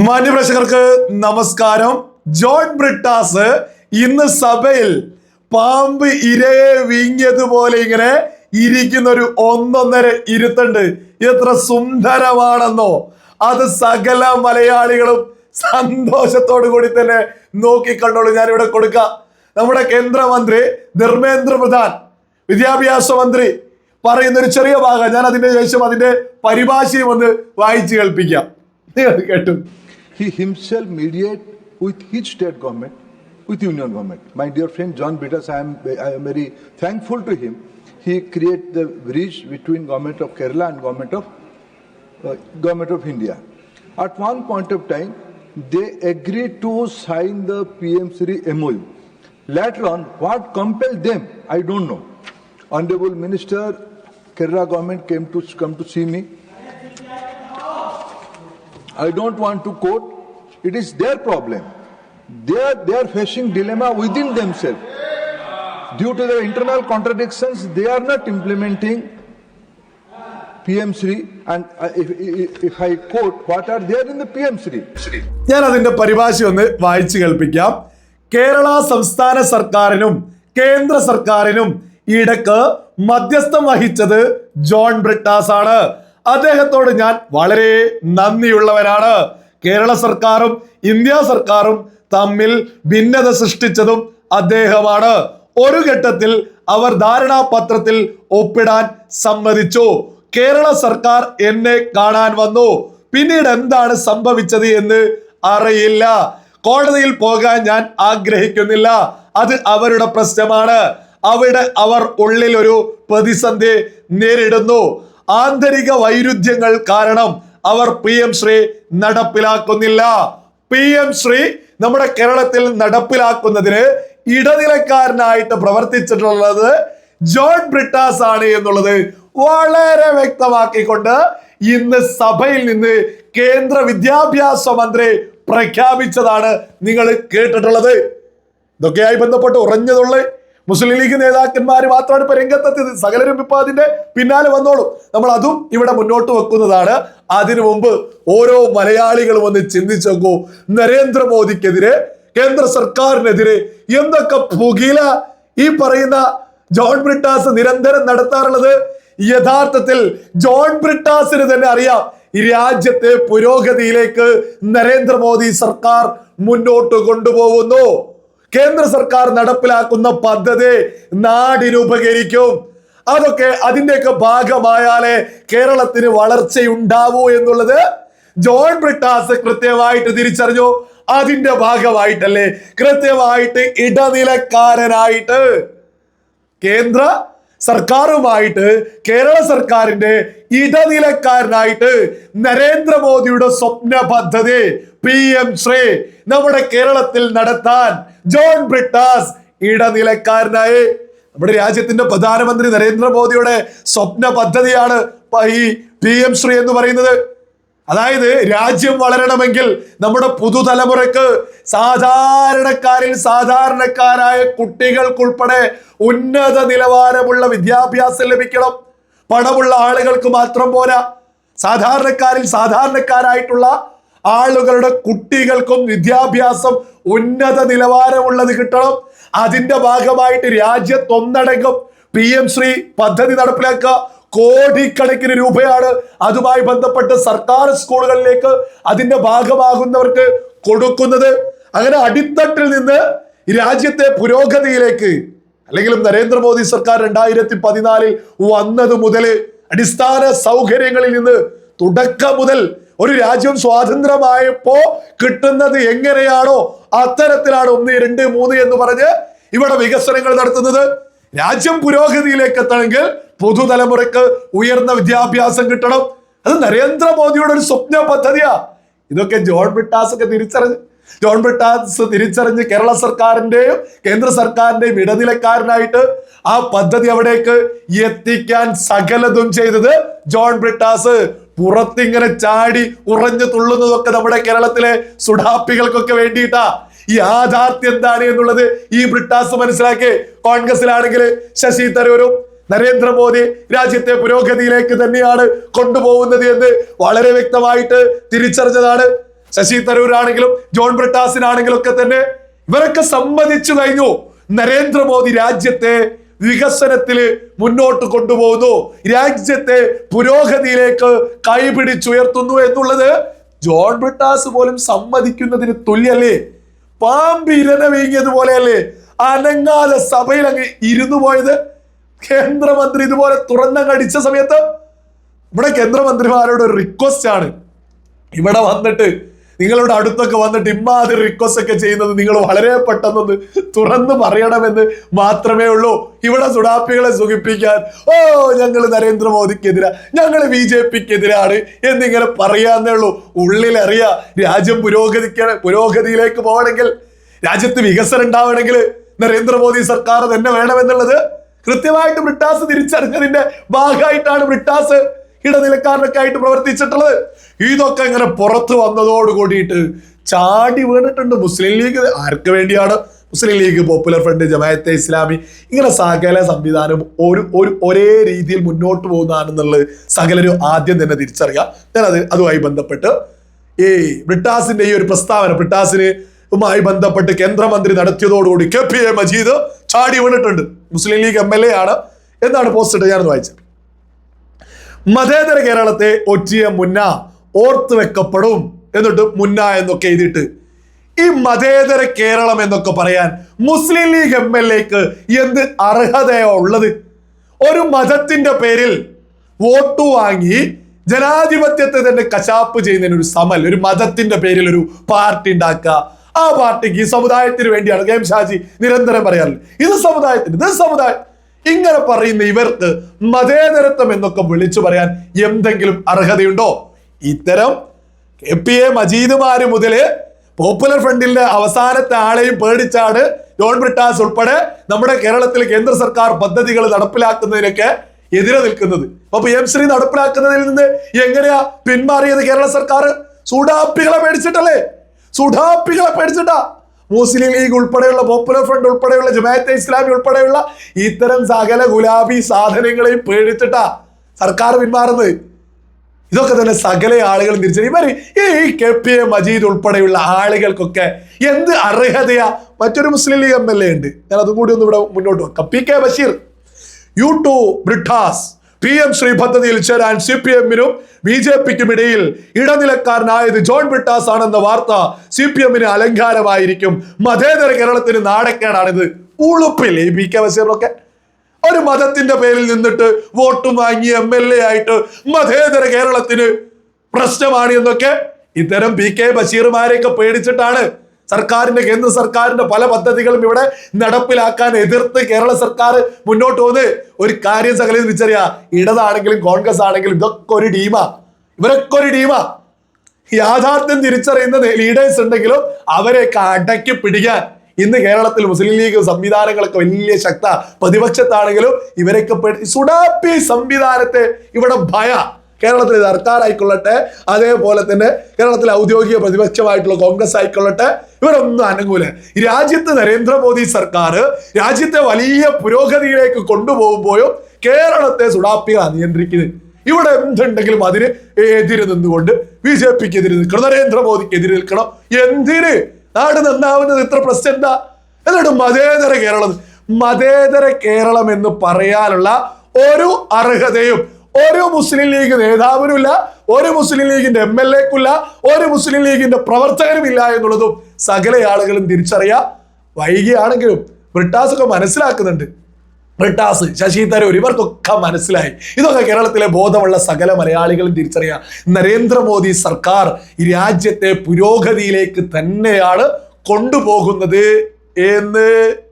മാന്യപ്രേക്ഷകർക്ക് നമസ്കാരം. ജോൺ ബ്രിട്ടാസ് ഇന്ന് സഭയിൽ പാമ്പ് ഇരയെ വീങ്ങിയതുപോലെ ഇങ്ങനെ ഇരിക്കുന്ന ഒരു ഒന്നൊന്നര ഇരുത്തുണ്ട്. എത്ര സുന്ദരമാണെന്നോ. അത് സകല മലയാളികളും സന്തോഷത്തോടു കൂടി തന്നെ നോക്കിക്കണ്ടോളൂ ഞാൻ ഇവിടെ കൊടുക്കുക നമ്മുടെ കേന്ദ്രമന്ത്രി ധർമ്മേന്ദ്ര പ്രധാൻ വിദ്യാഭ്യാസ മന്ത്രി പറയുന്ന ഒരു ചെറിയ ഭാഗം. ഞാൻ അതിന്റെ ശേഷം അതിന്റെ പരിഭാഷയും ഒന്ന് വായിച്ചു കേൾപ്പിക്കാം. കേട്ടു. He himself mediate with his state government, with union government. My dear friend John Brittas, I am, I am very thankful to him. He create the bridge between government of Kerala and government of uh, government of India. At one point of time, they agreed to sign the PM3 MOU. Later on, what compelled them, I don't know. Honorable Minister, Kerala government came to come to see me. I don't want to quote, it is their problem. They are, they are facing dilemma within themselves. Due to their internal contradictions, they are not implementing PM3 and uh, if, if, if I quote, what are there in the PM3? ഞാൻ അതിന്റെ പരിഭാഷ ഒന്ന് വായിച്ചു കേൾപ്പിക്കാം കേരള സംസ്ഥാന സർക്കാരിനും കേന്ദ്ര സർക്കാരിനും ഇടയ്ക്ക് മധ്യസ്ഥം വഹിച്ചത് ജോൺ ബ്രിട്ടാസ് ആണ് അദ്ദേഹത്തോട് ഞാൻ വളരെ നന്ദിയുള്ളവരാണ് കേരള സർക്കാരും ഇന്ത്യ സർക്കാരും തമ്മിൽ ഭിന്നത സൃഷ്ടിച്ചതും അദ്ദേഹമാണ്. ഒരു ഘട്ടത്തിൽ അവർ ധാരണാപത്രത്തിൽ ഒപ്പിടാൻ സമ്മതിച്ചു. കേരള സർക്കാർ എന്നെ കാണാൻ വന്നു. പിന്നീട് എന്താണ് സംഭവിച്ചത് എന്ന് അറിയില്ല. കോടതിയിൽ പോകാൻ ഞാൻ ആഗ്രഹിക്കുന്നില്ല. അത് അവരുടെ പ്രശ്നമാണ്. അവിടെ അവർ ഉള്ളിൽ ഒരു പ്രതിസന്ധി നേരിടുന്നു. ആന്തരിക വൈരുദ്ധ്യങ്ങൾ കാരണം അവർ പി എം ശ്രീ നടപ്പിലാക്കുന്നില്ല. പി എം ശ്രീ നമ്മുടെ കേരളത്തിൽ നടപ്പിലാക്കുന്നതിന് ഇടനിലക്കാരനായിട്ട് പ്രവർത്തിച്ചിട്ടുള്ളത് ജോൺ ബ്രിട്ടാസ് ആണ് എന്നുള്ളത് വളരെ വ്യക്തമാക്കിക്കൊണ്ട് ഇന്ന് സഭയിൽ നിന്ന് കേന്ദ്ര വിദ്യാഭ്യാസ മന്ത്രി പ്രഖ്യാപിച്ചതാണ് നിങ്ങൾ കേട്ടിട്ടുള്ളത്. ഇതൊക്കെയായി ബന്ധപ്പെട്ട് ഉറഞ്ഞതുള്ള. മുസ്ലിം ലീഗ് നേതാക്കന്മാർ മാത്രമാണ് ഇപ്പൊ രംഗത്തെത്തിയത്. സകലരും ഇപ്പൊ അതിന്റെ പിന്നാലെ വന്നോളും. നമ്മൾ അതും ഇവിടെ മുന്നോട്ട് വെക്കുന്നതാണ്. അതിനു മുമ്പ് ഓരോ മലയാളികളും ഒന്ന് ചിന്തിച്ചു നോക്കൂ. നരേന്ദ്രമോദിക്കെതിരെ കേന്ദ്ര സർക്കാരിനെതിരെ എന്തൊക്കെ പുകില ഈ പറയുന്ന ജോൺ ബ്രിട്ടാസ് നിരന്തരം നടത്താറുള്ളത്? യഥാർത്ഥത്തിൽ ജോൺ ബ്രിട്ടാസിന് തന്നെ അറിയാം. രാജ്യത്തെ പുരോഗതിയിലേക്ക് നരേന്ദ്രമോദി സർക്കാർ മുന്നോട്ട് കൊണ്ടുപോകുന്നു. കേന്ദ്ര സർക്കാർ നടപ്പിലാക്കുന്ന പദ്ധതി നാടിന് ഉപകരിക്കും. അതൊക്കെ അതിന്റെയൊക്കെ ഭാഗമായാലേ കേരളത്തിന് വളർച്ചയുണ്ടാവൂ എന്നുള്ളത് ജോൺ ബ്രിട്ടാസ് കൃത്യമായിട്ട് തിരിച്ചറിഞ്ഞു. അതിന്റെ ഭാഗമായിട്ടല്ലേ കൃത്യമായിട്ട് ഇടനിലക്കാരനായിട്ട് കേന്ദ്ര സർക്കാരുമായിട്ട് കേരള സർക്കാരിന്റെ ഇടനിലക്കാരനായിട്ട് നരേന്ദ്രമോദിയുടെ സ്വപ്ന പദ്ധതി പി എം ശ്രീ നമ്മുടെ കേരളത്തിൽ നടത്താൻ ജോൺ ബ്രിട്ടാസ് ഇടനിലക്കാരനായി. നമ്മുടെ രാജ്യത്തിന്റെ പ്രധാനമന്ത്രി നരേന്ദ്രമോദിയുടെ സ്വപ്ന പദ്ധതിയാണ് ഈ പി എം ശ്രീ എന്ന് പറയുന്നത്. അതായത് രാജ്യം വളരണമെങ്കിൽ നമ്മുടെ പുതുതലമുറക്ക് സാധാരണക്കാരിൽ സാധാരണക്കാരായ കുട്ടികൾക്കുൾപ്പെടെ ഉന്നത നിലവാരമുള്ള വിദ്യാഭ്യാസം ലഭിക്കണം. പണമുള്ള ആളുകൾക്ക് മാത്രം പോരാ. സാധാരണക്കാരിൽ സാധാരണക്കാരായിട്ടുള്ള ആളുകളുടെ കുട്ടികൾക്കും വിദ്യാഭ്യാസം ഉന്നത നിലവാരമുള്ളത് കിട്ടണം. അതിന്റെ ഭാഗമായിട്ട് രാജ്യത്തൊന്നടങ്കം പി എം ശ്രീ പദ്ധതി നടപ്പിലാക്കുക. കോടിക്കണക്കിന് രൂപയാണ് അതുമായി ബന്ധപ്പെട്ട് സർക്കാർ സ്കൂളുകളിലേക്ക് അതിന്റെ ഭാഗമാകുന്നവർക്ക് കൊടുക്കുന്നത്. അങ്ങനെ അടിത്തട്ടിൽ നിന്ന് രാജ്യത്തെ പുരോഗതിയിലേക്ക് അല്ലെങ്കിലും നരേന്ദ്രമോദി സർക്കാർ രണ്ടായിരത്തി പതിനാലിൽ വന്നത് മുതൽ അടിസ്ഥാന സൗകര്യങ്ങളിൽ നിന്ന് തുടക്കം മുതൽ ഒരു രാജ്യം സ്വാതന്ത്ര്യമായപ്പോ കിട്ടുന്നത് എങ്ങനെയാണോ അത്തരത്തിലാണ് ഒന്ന് രണ്ട് മൂന്ന് എന്ന് പറഞ്ഞ് ഇവിടെ വികസനങ്ങൾ നടത്തുന്നത്. രാജ്യം പുരോഗതിയിലേക്ക് എത്തണമെങ്കിൽ പുതുതലമുറക്ക് ഉയർന്ന വിദ്യാഭ്യാസം കിട്ടണം. അത് നരേന്ദ്രമോദിയുടെ ഒരു സ്വപ്ന പദ്ധതിയാ. ഇതൊക്കെ ജോൺ ബ്രിട്ടാസ് ഒക്കെ തിരിച്ചറിഞ്ഞ് ജോൺ ബ്രിട്ടാസ് തിരിച്ചറിഞ്ഞ് കേരള സർക്കാരിന്റെയും കേന്ദ്ര സർക്കാരിന്റെയും ഇടനിലക്കാരനായിട്ട് ആ പദ്ധതി അവിടേക്ക് എത്തിക്കാൻ സകലതും ചെയ്തത് ജോൺ ബ്രിട്ടാസ്. പുറത്തിങ്ങനെ ചാടി ഉറഞ്ഞു തുള്ളുന്നതൊക്കെ നമ്മുടെ കേരളത്തിലെ സുഡാപ്പികൾക്കൊക്കെ വേണ്ടിയിട്ടാ. ഈ യാഥാർത്ഥ്യം എന്താണ് എന്നുള്ളത് ഈ ബ്രിട്ടാസ് മനസ്സിലാക്കി. കോൺഗ്രസിലാണെങ്കിൽ ശശി തരൂരും നരേന്ദ്രമോദി രാജ്യത്തെ പുരോഗതിയിലേക്ക് തന്നെയാണ് കൊണ്ടുപോകുന്നത് എന്ന് വളരെ വ്യക്തമായിട്ട് തിരിച്ചറിഞ്ഞതാണ്. ശശി തരൂരാണെങ്കിലും ജോൺ ബ്രിട്ടാസിനാണെങ്കിലും ഒക്കെ തന്നെ ഇവരൊക്കെ സമ്മതിച്ചു കഴിഞ്ഞു. നരേന്ദ്രമോദി രാജ്യത്തെ വികസനത്തിൽ മുന്നോട്ട് കൊണ്ടുപോകുന്നു. രാജ്യത്തെ പുരോഗതിയിലേക്ക് കൈപിടിച്ചുയർത്തുന്നു എന്നുള്ളത് ജോൺ ബ്രിട്ടാസ് പോലും സമ്മതിക്കുന്നതിന് തുല്യല്ലേ? പാമ്പ് ഇരന വീങ്ങിയതുപോലെയല്ലേ? അനങ്ങാതെ സഭയിൽ അങ്ങ് ഇരുന്നു പോയത്. കേന്ദ്രമന്ത്രി ഇതുപോലെ തുറന്നങ്ങ് കടിച്ച സമയത്ത് ഇവിടെ കേന്ദ്രമന്ത്രിമാരോട് ഒരു റിക്വസ്റ്റ് ആണ്. ഇവിടെ വന്നിട്ട് നിങ്ങളുടെ അടുത്തൊക്കെ വന്നിട്ട് ഇമ്മാതിരി റിക്വസ്റ്റ് ഒക്കെ ചെയ്യുന്നത് നിങ്ങൾ വളരെ പെട്ടെന്നൊന്ന് തുറന്ന് പറയണമെന്ന് മാത്രമേ ഉള്ളൂ. ഇവിടെ സുഡാപ്പികളെ സുഖിപ്പിക്കാൻ ഓ ഞങ്ങൾ നരേന്ദ്രമോദിക്കെതിരാ ഞങ്ങൾ ബി ജെ പിക്കെതിരാണ് എന്നിങ്ങനെ പറയാന്നേ ഉള്ളൂ. ഉള്ളിലറിയാ രാജ്യം പുരോഗതിക്ക പുരോഗതിയിലേക്ക് പോകണമെങ്കിൽ രാജ്യത്ത് വികസനം ഉണ്ടാവണമെങ്കിൽ നരേന്ദ്രമോദി സർക്കാർ തന്നെ വേണമെന്നുള്ളത് കൃത്യമായിട്ട് ബ്രിട്ടാസ് തിരിച്ചറിഞ്ഞതിന്റെ ഭാഗമായിട്ടാണ് ബ്രിട്ടാസ് ഇടനിലക്കാരനൊക്കെ ആയിട്ട് പ്രവർത്തിച്ചിട്ടുള്ളത്. ഇതൊക്കെ ഇങ്ങനെ പുറത്തു വന്നതോട് കൂടിയിട്ട് ചാടി വീണിട്ടുണ്ട് മുസ്ലിം ലീഗ്. ആർക്ക് വേണ്ടിയാണ്? മുസ്ലിം ലീഗ് പോപ്പുലർ ഫ്രണ്ട് ജമായത്തെ ഇസ്ലാമി. ഇങ്ങനെ സകല സംവിധാനം ഒരു ഒരു ഒരേ രീതിയിൽ മുന്നോട്ട് പോകുന്നതാണെന്നുള്ളത് സകലരും ആദ്യം തന്നെ തിരിച്ചറിയാം ഞാനത് അതുമായി ബന്ധപ്പെട്ട് ഈ ബ്രിട്ടാസിന്റെ ഈ ഒരു പ്രസ്താവന ബ്രിട്ടാസിന് ുമായി ബന്ധപ്പെട്ട് കേന്ദ്രമന്ത്രി നടത്തിയതോടുകൂടി കെ പി എ മജീദ് ചാടി വീണിട്ടുണ്ട്. Muslim League M L A ആണ് എന്നാണ് പോസ്റ്റ് ഇട്ട് ഞാനത് വായിച്ചത്. മതേതര കേരളത്തെ ഒറ്റിയ മുന്ന ഓർത്തു വെക്കപ്പെടും എന്നിട്ട് മുന്ന എന്നൊക്കെ എഴുതിയിട്ട് ഈ മതേതര കേരളം എന്നൊക്കെ പറയാൻ മുസ്ലിം ലീഗ് എം എൽ എക്ക് എന്ത് അർഹതയോ ഉള്ളത്? ഒരു മതത്തിന്റെ പേരിൽ വോട്ട് വാങ്ങി ജനാധിപത്യത്തെ തന്നെ കശാപ്പ് ചെയ്യുന്നതിന് ഒരു സമൽ ഒരു മതത്തിന്റെ പേരിൽ ഒരു പാർട്ടി ഉണ്ടാക്കുക ആ പാർട്ടിക്ക് സമുദായത്തിന് വേണ്ടിയാണ് കെ എം ഷാജി നിരന്തരം പറയാറുണ്ട് ഇത് സമുദായത്തിന് ഇത് സമുദായം. ഇങ്ങനെ പറയുന്ന ഇവർക്ക് മതേതരത്വം എന്നൊക്കെ വിളിച്ചു പറയാൻ എന്തെങ്കിലും അർഹതയുണ്ടോ? ഇത്തരം കെ പി എ മജീദുമാര് മുതൽ പോപ്പുലർ ഫ്രണ്ടിന്റെ അവസാനത്തെ ആളെയും പേടിച്ചാണ് ജോൺ ബ്രിട്ടാസ് ഉൾപ്പെടെ നമ്മുടെ കേരളത്തിൽ കേന്ദ്ര സർക്കാർ പദ്ധതികൾ നടപ്പിലാക്കുന്നതിനൊക്കെ എതിരെ നിൽക്കുന്നത്. അപ്പൊ എം ശ്രീ നടപ്പിലാക്കുന്നതിൽ നിന്ന് എങ്ങനെയാ പിന്മാറിയത് കേരള സർക്കാർ? സൂടാപ്പികളെ പേടിച്ചിട്ടല്ലേ? സുഡാപ്പികളെ പേടിച്ചിട്ടാ. മുസ്ലിം ലീഗ് ഉൾപ്പെടെയുള്ള പോപ്പുലർ ഫ്രണ്ട് ഉൾപ്പെടെയുള്ള ജമാഅത്തെ ഇസ്ലാമി ഉൾപ്പെടെയുള്ള ഇത്തരം സകല ഗുലാബി സാധനങ്ങളെയും പേടിച്ചിട്ടാ സർക്കാർ പിന്മാറുന്നത്. ഇതൊക്കെ തന്നെ സകല ആളുകൾ തിരിച്ചു ഇവർ ഈ കെ പി എ മജീദ് ഉൾപ്പെടെയുള്ള ആളുകൾക്കൊക്കെ എന്ത് അർഹതയാ? മറ്റൊരു Muslim League M L A ഉണ്ട്. ഞാൻ അതും കൂടി ഒന്ന് ഇവിടെ മുന്നോട്ട് വെക്കാം. P K Basheer you to Brittas. P M Shri പദ്ധതിയിൽ ചേരാൻ സി പി എമ്മിനും ബി ജെ പിക്കും ഇടയിൽ ഇടനിലക്കാരനായത് ജോൺ ബിട്ടാസ് ആണെന്ന വാർത്ത സി പി എമ്മിന് അലങ്കാരമായിരിക്കും. മതേതര കേരളത്തിന് നാടക്കേടാണിത് ഉളുപ്പില്ലേ പി കെ ബസീറൊക്കെ ഒരു മതത്തിന്റെ പേരിൽ നിന്നിട്ട് വോട്ടും വാങ്ങി എം എൽ എ ആയിട്ട് മതേതര കേരളത്തിന് പ്രശ്നമാണ് എന്നൊക്കെ ഇത്തരം പി കെ ബഷീർമാരെയൊക്കെ പേടിച്ചിട്ടാണ് സർക്കാരിന്റെ കേന്ദ്ര സർക്കാരിന്റെ പല പദ്ധതികളും ഇവിടെ നടപ്പിലാക്കാൻ എതിർത്ത് കേരള സർക്കാർ മുന്നോട്ട് പോകുന്നത്. ഒരു കാര്യം സകലം തിരിച്ചറിയാ ഇടതാണെങ്കിലും കോൺഗ്രസ് ആണെങ്കിലും ഇതൊക്കെ ഒരു ടീമാ. ഇവരൊക്കെ ഒരു ടീമാ. യാഥാർത്ഥ്യം തിരിച്ചറിയുന്ന ലീഡേഴ്സ് ഉണ്ടെങ്കിലും അവരെയൊക്കെ അടക്കി പിടിക്കാൻ. ഇന്ന് കേരളത്തിൽ മുസ്ലിം ലീഗ് സംവിധാനങ്ങളൊക്കെ വലിയ ശക്ത. പ്രതിപക്ഷത്താണെങ്കിലും ഇവരൊക്കെ സുഡാപ്പി സംവിധാനത്തെ ഇവിടെ ഭയ. കേരളത്തിലെ സർക്കാർ ആയിക്കൊള്ളട്ടെ അതേപോലെ തന്നെ കേരളത്തിലെ ഔദ്യോഗിക പ്രതിപക്ഷമായിട്ടുള്ള കോൺഗ്രസ് ആയിക്കൊള്ളട്ടെ ഇവരൊന്നും അനുകൂല രാജ്യത്ത് നരേന്ദ്രമോദി സർക്കാർ രാജ്യത്തെ വലിയ പുരോഗതിയിലേക്ക് കൊണ്ടുപോകുമ്പോഴും കേരളത്തെ സുഡാപ്പികളാണ് നിയന്ത്രിക്കുന്നത്. ഇവിടെ എന്തുണ്ടെങ്കിലും അതിന് എതിര് നിന്നുകൊണ്ട് ബി ജെ പിക്ക് എതിര് നിൽക്കണം നരേന്ദ്രമോദിക്ക് എതിര് നിൽക്കണം. എന്തിന്? നാട് നന്നാവുന്നത് ഇത്ര പ്രശ്നം എന്താ എന്നിട്ട് മതേതര കേരളം മതേതര കേരളം എന്ന് പറയാനുള്ള ഒരു അർഹതയും ഒരു മുസ്ലിം ലീഗ് നേതാവിനുമില്ല ഒരു മുസ്ലിം ലീഗിന്റെ എം എൽ എക്കുമില്ല ഒരു മുസ്ലിം ലീഗിന്റെ പ്രവർത്തകരും ഇല്ല എന്നുള്ളതും സകല ആളുകളും തിരിച്ചറിയാം. വൈകിയാണെങ്കിലും ബ്രിട്ടാസ് ഒക്കെ മനസ്സിലാക്കുന്നുണ്ട്. ബ്രിട്ടാസ് ശശി തരൂർ ഇവർക്കൊക്കെ മനസ്സിലായി. ഇതൊക്കെ കേരളത്തിലെ ബോധമുള്ള സകല മലയാളികളും തിരിച്ചറിയാം. നരേന്ദ്രമോദി സർക്കാർ ഈ രാജ്യത്തെ പുരോഗതിയിലേക്ക് തന്നെയാണ് കൊണ്ടുപോകുന്നത് എന്ന്